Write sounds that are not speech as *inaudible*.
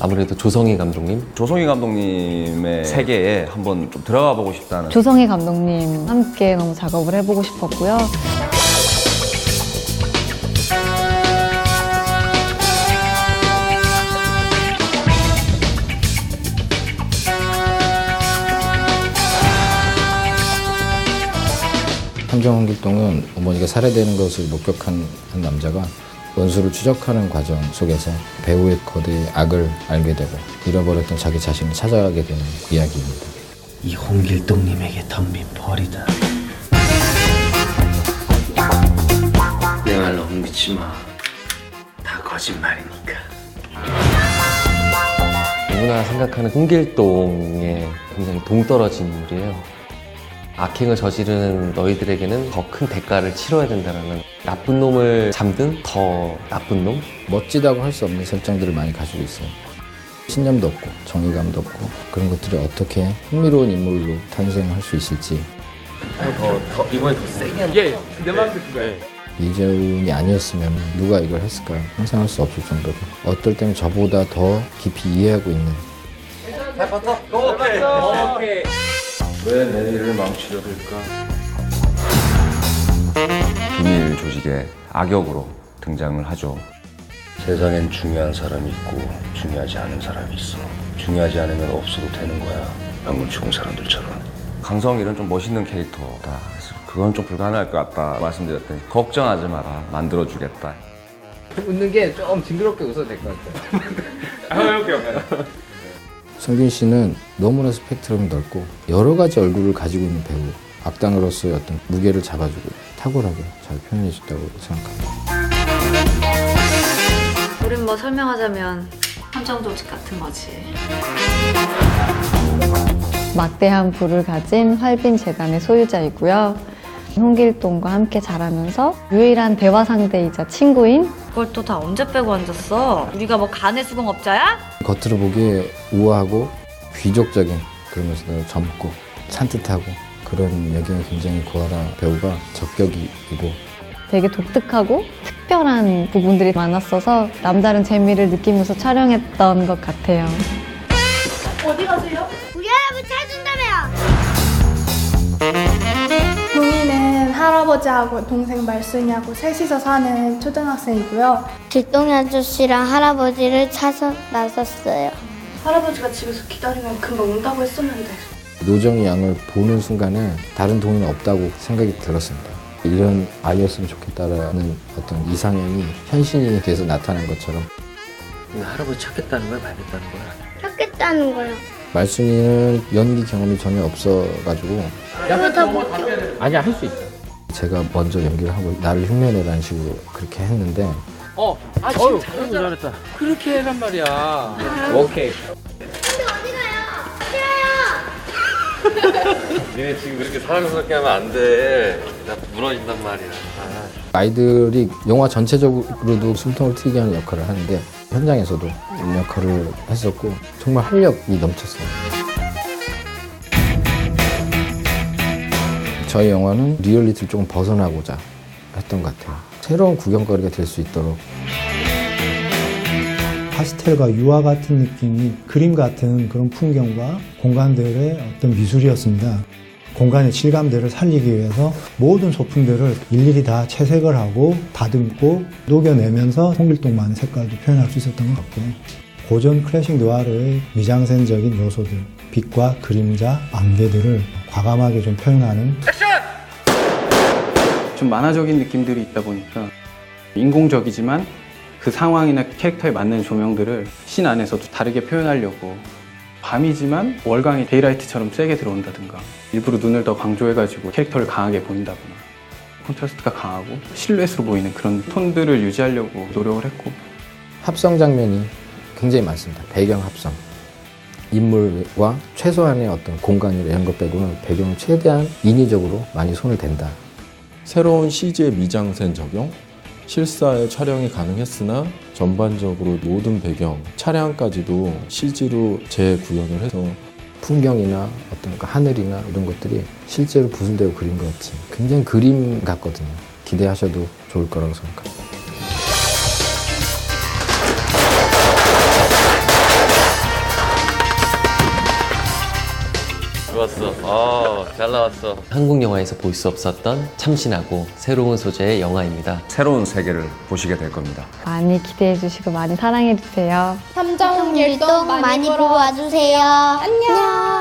아무래도 조성희 감독님 조성희 감독님의 세계에 한번 좀 들어가 보고 싶다는 조성희 감독님 함께 너무 작업을 해보고 싶었고요. 함정홍길동은 어머니가 살해되는 것을 목격한 한 남자가 원수를 추적하는 과정 속에서 배우의 거대의 악을 알게 되고 잃어버렸던 자기 자신을 찾아가게 되는 이야기입니다. 이 홍길동님에게 덤빈 벌이다. 내말 너무 믿지 마. 다 거짓말이니까. 누구나 생각하는 홍길동의 굉장히 동떨어진 인물이에요. 악행을 저지르는 너희들에게는 더 큰 대가를 치러야 된다는 나쁜 놈을 잠든 더 나쁜 놈? 멋지다고 할 수 없는 설정들을 많이 가지고 있어요. 신념도 없고 정의감도 없고 그런 것들이 어떻게 흥미로운 인물로 탄생할 수 있을지. 이재훈이 아니었으면 누가 이걸 했을까 상상할 수 없을 정도로 어떨 때는 저보다 더 깊이 이해하고 있는 왜 내 일을 망치려 들까? 비밀 조직의 악역으로 등장을 하죠. 세상엔 중요한 사람이 있고 중요하지 않은 사람이 있어. 중요하지 않으면 없어도 되는 거야. 방금 죽은 사람들처럼. 강성일은 좀 멋있는 캐릭터다. 그래서 그건 좀 불가능할 것 같다 말씀드렸더니 걱정하지 마라 만들어주겠다. 웃는 게 좀 징그럽게 웃어도 될 것 같아요. *laughs* 성균 씨는 너무나 스펙트럼이 넓고 여러 가지 얼굴을 가지고 있는 배우 악당으로서의 어떤 무게를 잡아주고 탁월하게 잘 표현해 줬다고 생각합니다. 우린 뭐 설명하자면 함정 조직 같은 거지. 막대한 부를 가진 활빈 재단의 소유자이고요. 홍길동과 함께 자라면서 유일한 대화 상대이자 친구인 그걸 또 다 언제 빼고 앉았어? 우리가 뭐 간의 수공업자야? 겉으로 보기에 우아하고 귀족적인 그러면서도 젊고 산뜻하고 그런 여기가 굉장히 고아라 배우가 적격이고 되게 독특하고 특별한 부분들이 많았어서 남다른 재미를 느끼면서 촬영했던 것 같아요. 우리 할아버 할아버지하고 동생 말순이하고 셋이서 사는 초등학생이고요. 길동이 아저씨랑 할아버지를 찾아 나섰어요. 할아버지가 집에서 기다리면 금방 온다고 했었는데. 노정희 양을 보는 순간에 다른 동의는 없다고 생각이 들었습니다. 이런 아이였으면 좋겠다라는 어떤 이상형이 현신이 돼서 나타난 것처럼 너 할아버지 찾겠다는 거야, 말겠다는 거야? 찾겠다는 거요. 말순이는 연기 경험이 전혀 없어가지고 아니야, 할 수 있어. 제가 먼저 연기를 하고 나를 흉내내라는 식으로 그렇게 했는데 어, 아, 지금 잘했다. 잘했다. 그렇게 해란 말이야. *laughs* 오케이. 니네 *laughs* 지금 그렇게 사랑스럽게 하면 안 돼. 나 무너진단 말이야. 아이들이 영화 전체적으로도 숨통을 트이게 하는 역할을 하는데 현장에서도 역할을 했었고 정말 활력이 넘쳤어요. 저희 영화는 리얼리티를 조금 벗어나고자 했던 것 같아요. 새로운 구경거리가 될 수 있도록 파스텔과 유화 같은 느낌이 그림 같은 그런 풍경과 공간들의 어떤 미술이었습니다. 공간의 질감들을 살리기 위해서 모든 소품들을 일일이 다 채색을 하고 다듬고 녹여내면서 홍길동만의 색깔도 표현할 수 있었던 것 같고요. 고전 클래식 누아르의 미장센적인 요소들, 빛과 그림자, 안개들을 과감하게 좀 표현하는 좀 만화적인 느낌들이 있다 보니까 인공적이지만 그 상황이나 캐릭터에 맞는 조명들을 씬 안에서도 다르게 표현하려고 밤이지만 월광이 데이라이트처럼 세게 들어온다든가 일부러 눈을 더 강조해가지고 캐릭터를 강하게 보인다거나 콘트라스트가 강하고 실루엣으로 보이는 그런 톤들을 유지하려고 노력을 했고 합성 장면이 굉장히 많습니다. 배경 합성. 인물과 최소한의 어떤 공간이나 이런 것 빼고는 배경을 최대한 인위적으로 많이 손을 댄다. 새로운 CG의 미장센 적용, 실사의 촬영이 가능했으나 전반적으로 모든 배경, 차량까지도 CG로 재구현을 해서 풍경이나 어떤 그 하늘이나 이런 것들이 실제로 부순되고 그린 것 같이 굉장히 그림 같거든요. 기대하셔도 좋을 거라고 생각합니다. 좋았어. 어, 잘 나왔어. 한국 영화에서 볼 수 없었던 참신하고 새로운 소재의 영화입니다. 새로운 세계를 보시게 될 겁니다. 많이 기대해 주시고 많이 사랑해 주세요. 삼정 일동 많이 보러 와주세요. 안녕.